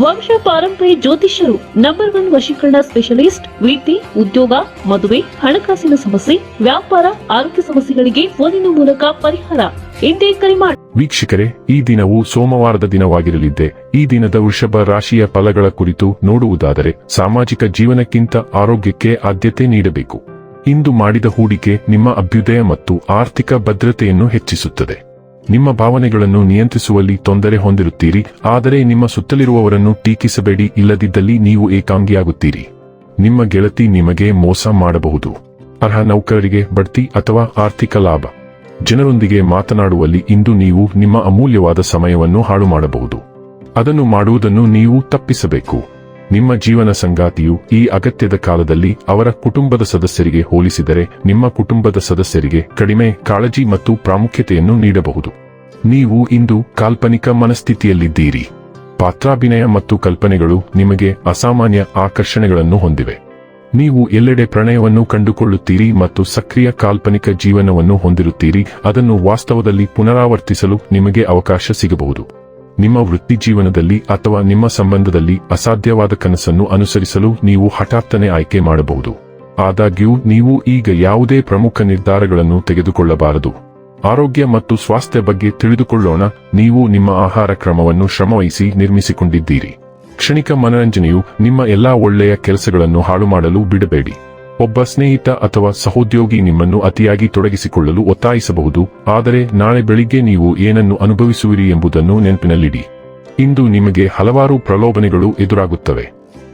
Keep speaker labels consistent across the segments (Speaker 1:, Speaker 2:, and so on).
Speaker 1: ವಂಶ ಪಾರಂಪರ್ಯ ಜ್ಯೋತಿಷ್ಯರು ನಂಬರ್ ಒನ್ ವಶೀಕರಣ ಸ್ಪೆಷಲಿಸ್ಟ್ ವೃತ್ತಿ ಉದ್ಯೋಗ, ಮದುವೆ, ಹಣಕಾಸಿನ ಸಮಸ್ಯೆ, ವ್ಯಾಪಾರ, ಆರೋಗ್ಯ ಸಮಸ್ಯೆಗಳಿಗೆ ಫೋನಿನ ಮೂಲಕ ಪರಿಹಾರ. ಎಂದೇ ಕರೆ ಮಾಡಿ
Speaker 2: ವೀಕ್ಷಕರೇ, ಈ ದಿನವು ಸೋಮವಾರದ ದಿನವಾಗಿರಲಿದ್ದೆ. ಈ ದಿನದ ವೃಷಭ ರಾಶಿಯ ಫಲಗಳ ಕುರಿತು ನೋಡುವುದಾದರೆ ಸಾಮಾಜಿಕ ಜೀವನಕ್ಕಿಂತ ಆರೋಗ್ಯಕ್ಕೆ ಆದ್ಯತೆ ನೀಡಬೇಕು. ಇಂದು ಮಾಡಿದ ಹೂಡಿಕೆ ನಿಮ್ಮ ಅಭ್ಯುದಯ ಮತ್ತು ಆರ್ಥಿಕ ಭದ್ರತೆಯನ್ನು ಹೆಚ್ಚಿಸುತ್ತದೆ. ನಿಮ್ಮ ಭಾವನೆಗಳನ್ನು ನಿಯಂತ್ರಿಸುವಲ್ಲಿ ತೊಂದರೆ ಹೊಂದಿರುತ್ತೀರಿ, ಆದರೆ ನಿಮ್ಮ ಸುತ್ತಲಿರುವವರನ್ನು ಟೀಕಿಸಬೇಡಿ, ಇಲ್ಲದಿದ್ದಲ್ಲಿ ನೀವು ಏಕಾಂಗಿಯಾಗುತ್ತೀರಿ. ನಿಮ್ಮ ಗೆಳತಿ ನಿಮಗೆ ಮೋಸ ಮಾಡಬಹುದು. ಅರ್ಹ ನೌಕರರಿಗೆ ಬಡ್ತಿ ಅಥವಾ ಆರ್ಥಿಕ ಲಾಭ. ಜನರೊಂದಿಗೆ ಮಾತನಾಡುವಲ್ಲಿ ಇಂದು ನೀವು ನಿಮ್ಮ ಅಮೂಲ್ಯವಾದ ಸಮಯವನ್ನು ಹಾಳು ಮಾಡಬಹುದು ಅದನ್ನು ಮಾಡುವುದನ್ನು ನೀವು ತಪ್ಪಿಸಬೇಕು. ನಿಮ್ಮ ಜೀವನ ಸಂಗಾತಿಯು ಈ ಅಗತ್ಯದ ಕಾಲದಲ್ಲಿ ಅವರ ಕುಟುಂಬದ ಸದಸ್ಯರಿಗೆ ಹೋಲಿಸಿದರೆ ನಿಮ್ಮ ಕುಟುಂಬದ ಸದಸ್ಯರಿಗೆ ಕಡಿಮೆ ಕಾಳಜಿ ಮತ್ತು ಪ್ರಾಮುಖ್ಯತೆಯನ್ನು ನೀಡಬಹುದು. ನೀವು ಇಂದು ಕಾಲ್ಪನಿಕ ಮನಸ್ಥಿತಿಯಲ್ಲಿದ್ದೀರಿ. ಪಾತ್ರಾಭಿನಯ ಮತ್ತು ಕಲ್ಪನೆಗಳು ನಿಮಗೆ ಅಸಾಮಾನ್ಯ ಆಕರ್ಷಣೆಗಳನ್ನು ಹೊಂದಿವೆ. ನೀವು ಎಲ್ಲೆಡೆ ಪ್ರಣಯವನ್ನು ಕಂಡುಕೊಳ್ಳುತ್ತೀರಿ ಮತ್ತು ಸಕ್ರಿಯ ಕಾಲ್ಪನಿಕ ಜೀವನವನ್ನು ಹೊಂದಿರುತ್ತೀರಿ, ಅದನ್ನು ವಾಸ್ತವದಲ್ಲಿ ಪುನರಾವರ್ತಿಸಲು ನಿಮಗೆ ಅವಕಾಶ ಸಿಗಬಹುದು. ನಿಮ್ಮ ವೃತ್ತಿಜೀವನದಲ್ಲಿ ಅಥವಾ ನಿಮ್ಮ ಸಂಬಂಧದಲ್ಲಿ ಅಸಾಧ್ಯವಾದ ಕನಸನ್ನು ಅನುಸರಿಸಲು ನೀವು ಹಠಾತ್ತನೆ ಆಯ್ಕೆ ಮಾಡಬಹುದು. ಆದಾಗ್ಯೂ, ನೀವು ಈಗ ಯಾವುದೇ ಪ್ರಮುಖ ನಿರ್ಧಾರಗಳನ್ನು ತೆಗೆದುಕೊಳ್ಳಬಾರದು. ಆರೋಗ್ಯ ಮತ್ತು ಸ್ವಾಸ್ಥ್ಯ ಬಗ್ಗೆ ತಿಳಿದುಕೊಳ್ಳೋಣ. ನೀವು ನಿಮ್ಮ ಆಹಾರ ಕ್ರಮವನ್ನು ಶ್ರಮವಹಿಸಿ ನಿರ್ಮಿಸಿಕೊಂಡಿದ್ದೀರಿ. ಕ್ಷಣಿಕ ಮನರಂಜನೆಯು ನಿಮ್ಮ ಎಲ್ಲಾ ಒಳ್ಳೆಯ ಕೆಲಸಗಳನ್ನು ಹಾಳು ಮಾಡಲು ಬಿಡಬೇಡಿ. ಒಬ್ಬ ಸ್ನೇಹಿತ ಅಥವಾ ಸಹೋದ್ಯೋಗಿ ನಿಮ್ಮನ್ನು ಅತಿಯಾಗಿ ತೊಡಗಿಸಿಕೊಳ್ಳಲು ಒತ್ತಾಯಿಸಬಹುದು, ಆದರೆ ನಾಳೆ ಬೆಳಿಗ್ಗೆ ನೀವು ಏನನ್ನು ಅನುಭವಿಸುವಿರಿ ಎಂಬುದನ್ನು ನೆನಪಿನಲ್ಲಿಡಿ. ಇಂದು ನಿಮಗೆ ಹಲವಾರು ಪ್ರಲೋಭನೆಗಳು ಎದುರಾಗುತ್ತವೆ.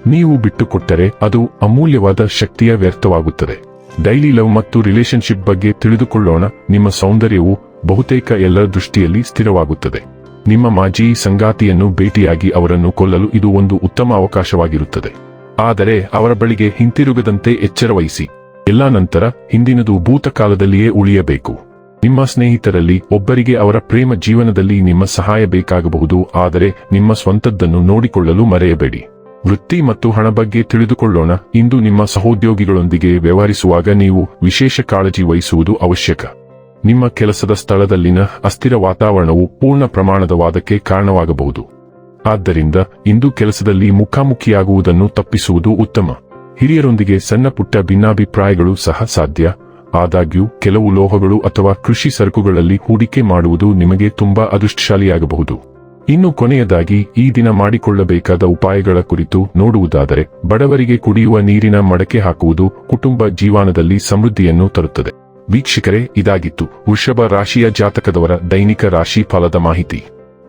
Speaker 2: ನೀವು ಬಿಟ್ಟುಕೊಟ್ಟರೆ ಅದು ಅಮೂಲ್ಯವಾದ ಶಕ್ತಿಯ ವ್ಯರ್ಥವಾಗುತ್ತದೆ. ಡೈಲಿ ಲವ್ ಮತ್ತು ರಿಲೇಶನ್ಶಿಪ್ ಬಗ್ಗೆ ತಿಳಿದುಕೊಳ್ಳೋಣ, ನಿಮ್ಮ ಸೌಂದರ್ಯವು ಬಹುತೇಕ ಎಲ್ಲರ ದೃಷ್ಟಿಯಲ್ಲಿ ಸ್ಥಿರವಾಗುತ್ತದೆ. ನಿಮ್ಮ ಮಾಜಿ ಸಂಗಾತಿಯನ್ನು ಭೇಟಿಯಾಗಿ ಅವರನ್ನು ಕೊಲ್ಲಲು ಇದು ಒಂದು ಉತ್ತಮ ಅವಕಾಶವಾಗಿರುತ್ತದೆ. ಆದರೆ ಅವರ ಬಳಿಗೆ ಹಿಂತಿರುಗದಂತೆ ಎಚ್ಚರವಹಿಸಿ ಎಲ್ಲಾ ನಂತರ ಹಿಂದಿನದು ಭೂತಕಾಲದಲ್ಲಿಯೇ ಉಳಿಯಬೇಕು. ನಿಮ್ಮ ಸ್ನೇಹಿತರಲ್ಲಿ ಒಬ್ಬರಿಗೆ ಅವರ ಪ್ರೇಮ ಜೀವನದಲ್ಲಿ ನಿಮ್ಮ ಸಹಾಯ ಬೇಕಾಗಬಹುದು, ಆದರೆ ನಿಮ್ಮ ಸ್ವಂತದ್ದನ್ನು ನೋಡಿಕೊಳ್ಳಲು ಮರೆಯಬೇಡಿ. ವೃತ್ತಿ ಮತ್ತು ಹಣ ಬಗ್ಗೆ ತಿಳಿದುಕೊಳ್ಳೋಣ. ಇಂದು ನಿಮ್ಮ ಸಹೋದ್ಯೋಗಿಗಳೊಂದಿಗೆ ವ್ಯವಹರಿಸುವಾಗ ನೀವು ವಿಶೇಷ ಕಾಳಜಿ ವಹಿಸುವುದು ಅವಶ್ಯಕ. ನಿಮ್ಮ ಕೆಲಸದ ಸ್ಥಳದಲ್ಲಿನ ಅಸ್ಥಿರ ವಾತಾವರಣವು ಪೂರ್ಣ ಪ್ರಮಾಣದ ವಾದಕ್ಕೆ ಕಾರಣವಾಗಬಹುದು. ಆದ್ದರಿಂದ ಇಂದು ಕೆಲಸದಲ್ಲಿ ಮುಖಾಮುಖಿಯಾಗುವುದನ್ನು ತಪ್ಪಿಸುವುದು ಉತ್ತಮ. ಹಿರಿಯರೊಂದಿಗೆ ಸಣ್ಣ ಪುಟ್ಟ ಭಿನ್ನಾಭಿಪ್ರಾಯಗಳು ಸಹ ಸಾಧ್ಯ. ಆದಾಗ್ಯೂ, ಕೆಲವು ಲೋಹಗಳು ಅಥವಾ ಕೃಷಿ ಸರಕುಗಳಲ್ಲಿ ಹೂಡಿಕೆ ಮಾಡುವುದು ನಿಮಗೆ ತುಂಬಾ ಅದೃಷ್ಟಶಾಲಿಯಾಗಬಹುದು. ಇನ್ನು ಕೊನೆಯದಾಗಿ, ಈ ದಿನ ಮಾಡಿಕೊಳ್ಳಬೇಕಾದ ಉಪಾಯಗಳ ಕುರಿತು ನೋಡುವುದಾದರೆ, ಬಡವರಿಗೆ ಕುಡಿಯುವ ನೀರಿನ ಮಡಕೆ ಹಾಕುವುದು ಕುಟುಂಬ ಜೀವನದಲ್ಲಿ ಸಮೃದ್ಧಿಯನ್ನು ತರುತ್ತದೆ. ವೀಕ್ಷಕರೇ, ಇದಾಗಿತ್ತು. ವೃಷಭ ರಾಶಿಯ ಜಾತಕದವರ ದೈನಿಕ ರಾಶಿ ಫಲದ ಮಾಹಿತಿ.